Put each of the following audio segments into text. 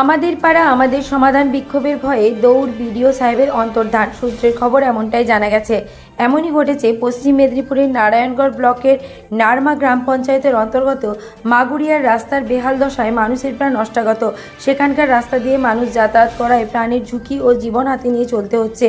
আমাদের পাড়া, আমাদের সমাধান বিক্ষোভের ভয়ে দৌড় বিডিও সাহেবের অন্তর্ধান। সূত্রের খবর এমনটাই জানা গেছে। এমনই ঘটেছে পশ্চিম মেদিনীপুরের নারায়ণগড় ব্লকের নারমা গ্রাম পঞ্চায়েতের অন্তর্গত মাগুরিয়ার রাস্তার বেহাল দশায় মানুষের প্রাণ নষ্টাগত সেখানকার রাস্তা দিয়ে মানুষ যাতায়াত করায় প্রাণের ঝুঁকি ও জীবন হাতে নিয়ে চলতে হচ্ছে।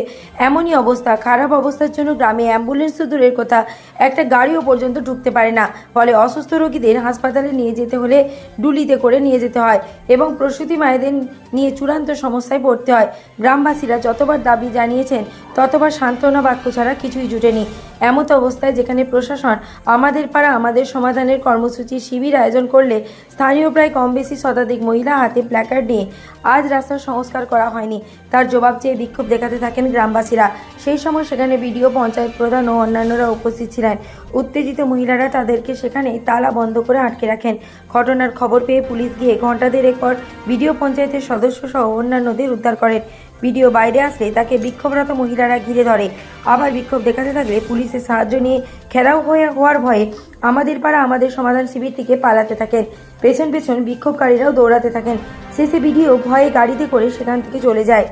এমনই অবস্থা। খারাপ অবস্থার জন্য গ্রামে অ্যাম্বুলেন্স তো দূরের কথা। একটা গাড়িও পর্যন্ত ঢুকতে পারে না। ফলে অসুস্থ রোগীদের হাসপাতালে নিয়ে যেতে হলে ডুলিতে করে নিয়ে যেতে হয়। এবং প্রসূতি মায়েদের নিয়ে চূড়ান্ত সমস্যায় পড়তে হয়। গ্রামবাসীরা যতবার দাবি জানিয়েছেন ততবার সান্ত্বনা বাক্য ছাড়া কিছুই জুটেনি। এমত অবস্থায় যেখানে প্রশাসন, আমাদের পাড়া, আমাদের সমাধানের কর্মসূচি, শিবির আয়োজন করলে স্থানীয় প্রায় কম বেশি শতাধিক মহিলা হাতে প্ল্যাকার্ড নিয়ে আজ রাস্তার সংস্কার করা হয়নি। তার জবাব চেয়ে বিক্ষোভ দেখাতে থাকেন গ্রামবাসীরা। সেই সময় সেখানে বিডিও, পঞ্চায়েত প্রধান ও অন্যান্যরা উপস্থিত ছিলেন। উত্তেজিত মহিলারা তাদেরকে সেখানে তালা বন্ধ করে আটকে রাখেন। ঘটনার খবর পেয়ে পুলিশ গিয়ে ঘণ্টা দেড়েক বিডিও, পঞ্চায়েতের সদস্য সহ অন্যান্যদের উদ্ধার করেন। ভিডিও বাইরে আসলে তাকে বিক্ষোভরত মহিলারা ঘিরে ধরে। আবার বিক্ষোভ দেখাতে থাকলে পুলিশের সাহায্য নিয়ে ঘেরাও হয়ে হওয়ার ভয়ে আমাদের পাড়া আমাদের সমাধান শিবির থেকে পালাতে থাকেন। পেছন পেছন বিক্ষোভকারীরাও দৌড়াতে থাকেন। শেষে ভিডিও ভয়ে গাড়িতে করে সেখান থেকে চলে যায়।